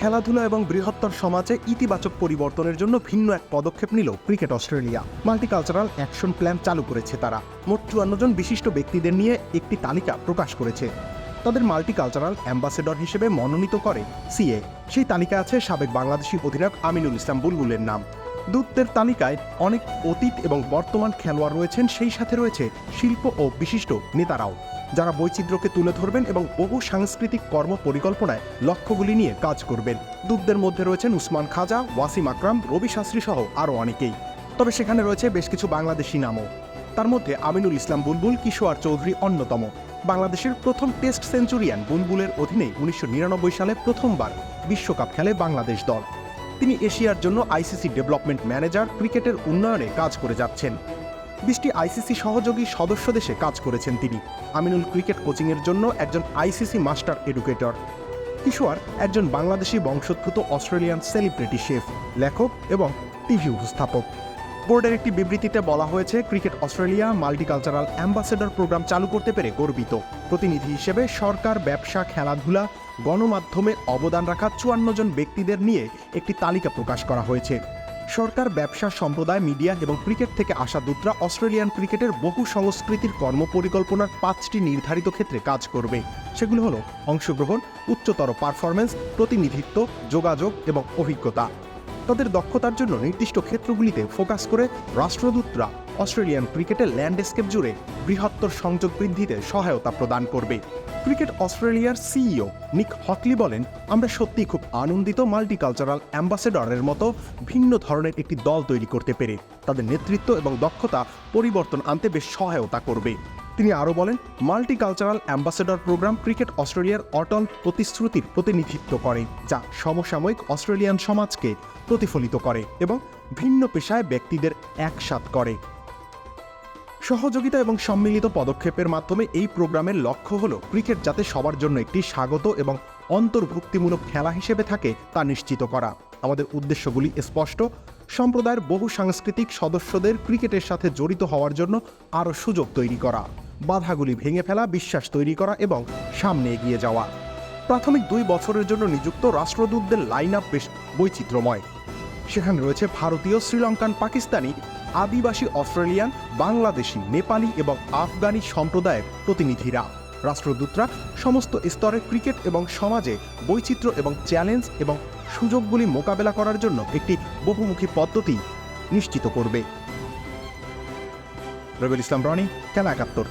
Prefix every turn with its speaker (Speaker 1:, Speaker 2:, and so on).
Speaker 1: খেলাধুলা এবং বৃহত্তর সমাজে ইতিবাচক পরিবর্তনের জন্য ভিন্ন এক পদক্ষেপ নিল cricket Australia. Multicultural action plan চালু করেছে তারা। মোট চুয়ান্ন জন বিশিষ্ট ব্যক্তিদের নিয়ে একটি তালিকা প্রকাশ করেছে। তাদের মাল্টিকালচারাল অ্যাম্বাসেডর হিসেবে মনোনীত করে সিএ। সেই তালিকা আছে সাবেক বাংলাদেশি অধিনায়ক আমিনুল ইসলাম বুলবুলের নাম। দূতদের তালিকায় অনেক অতীত এবং বর্তমান খেলোয়াড় রয়েছেন, সেই সাথে রয়েছে শিল্প ও বিশিষ্ট নেতারাও, যারা বৈচিত্র্যকে তুলে ধরবেন এবং বহু সাংস্কৃতিক কর্ম পরিকল্পনায় লক্ষ্যগুলি নিয়ে কাজ করবেন। দূতদের মধ্যে রয়েছেন উসমান খাজা, ওয়াসিম আকরাম, রবি শাস্ত্রী সহ আরও অনেকেই। তবে সেখানে রয়েছে বেশ কিছু বাংলাদেশি নামও। তার মধ্যে আমিনুল ইসলাম বুলবুল, কিশোর চৌধুরী অন্যতম। বাংলাদেশের প্রথম টেস্ট সেঞ্চুরিয়ান বুলবুলের অধীনে উনিশশো নিরানব্বই সালে প্রথমবার বিশ্বকাপ খেলে বাংলাদেশ দল। তিনি এশিয়ার জন্য আইসিসি ডেভেলপমেন্ট ম্যানেজার, ক্রিকেটের উন্নয়নে কাজ করে যাচ্ছেন। বিশটি আইসিসি সহযোগী সদস্য দেশে কাজ করেছেন তিনি। আমিনুল ক্রিকেট কোচিংয়ের জন্য একজন আইসিসি মাস্টার এডুকেটর। কিশোর একজন বাংলাদেশি বংশোদ্ভূত অস্ট্রেলিয়ান সেলিব্রিটি শেফ, লেখক এবং টিভি উপস্থাপক। বোর্ডের একটি বিবৃতিতে বলা হয়েছে, cricket Australia multicultural ambassador programme চালু করতে পেরে গর্বিত। প্রতিনিধি হিসেবে সরকার, ব্যবসা, খেলাধুলা, গণমাধ্যমে অবদান রাখা চুয়ান্ন জন ব্যক্তিদের নিয়ে একটি তালিকা প্রকাশ করা হয়েছে। সরকার, ব্যবসা, সম্প্রদায়, মিডিয়া এবং ক্রিকেট থেকে আসা দূতরা অস্ট্রেলিয়ান ক্রিকেটের বহু সংস্কৃতির কর্মপরিকল্পনার পাঁচটি নির্ধারিত ক্ষেত্রে কাজ করবে। সেগুলো হলো, অংশগ্রহণ, উচ্চতর পারফরমেন্স প্রতিনিধিত্ব, যোগাযোগ এবং অভিজ্ঞতা। তাদের দক্ষতার জন্য নির্দিষ্ট ক্ষেত্রগুলিতে ফোকাস করে রাষ্ট্রদূতরা অস্ট্রেলিয়ান ক্রিকেটের ল্যান্ডস্কেপ জুড়ে বৃহত্তর সংযোগ বৃদ্ধিতে সহায়তা প্রদান করবে। ক্রিকেট অস্ট্রেলিয়ার সিইও নিক হকলি বলেন, আমরা সত্যিই খুব আনন্দিত মাল্টিকালচারাল অ্যাম্বাসেডরের মতো ভিন্ন ধরনের একটি দল তৈরি করতে পেরে। তাদের নেতৃত্ব এবং দক্ষতা পরিবর্তন আনতে বেশ সহায়তা করবে। তিনি আরও বলেন, মাল্টিকালচারাল অ্যাম্বাসেডর প্রোগ্রাম ক্রিকেট অস্ট্রেলিয়ার অটল প্রতিশ্রুতির প্রতিনিধিত্ব করে, যা সমসাময়িক অস্ট্রেলিয়ান সমাজকে প্রতিফলিত করে এবং ভিন্ন পেশায় ব্যক্তিদের একসাথ করে। সহযোগিতা এবং সম্মিলিত পদক্ষেপের মাধ্যমে এই প্রোগ্রামের লক্ষ্য হল ক্রিকেট যাতে সবার জন্য একটি স্বাগত এবং অন্তর্ভুক্তিমূলক খেলা হিসেবে থাকে তা নিশ্চিত করা। আমাদের উদ্দেশ্যগুলি স্পষ্ট। সম্প্রদায়ের বহু সাংস্কৃতিক সদস্যদের ক্রিকেটের সাথে জড়িত হওয়ার জন্য আরও সুযোগ তৈরি করা, বাধাগুলি ভেঙে ফেলা, বিশ্বাস তৈরি করা এবং সামনে এগিয়ে যাওয়া। প্রাথমিক দুই বছরের জন্য নিযুক্ত রাষ্ট্রদূতদের লাইন আপ বেশ বৈচিত্র্যময়। সেখানে রয়েছে ভারতীয়, শ্রীলঙ্কান, পাকিস্তানি, আদিবাসী, অস্ট্রেলিয়ান, বাংলাদেশি, নেপালি এবং আফগানি সম্প্রদায়ের প্রতিনিধিরা। রাষ্ট্রদূতরা সমস্ত স্তরে ক্রিকেট এবং সমাজে বৈচিত্র্য এবং চ্যালেঞ্জ এবং সুযোগগুলি মোকাবেলা করার জন্য একটি বহুমুখী পদ্ধতি নিশ্চিত করবে। রবিউল ইসলাম রনি খেলা একাত্তর।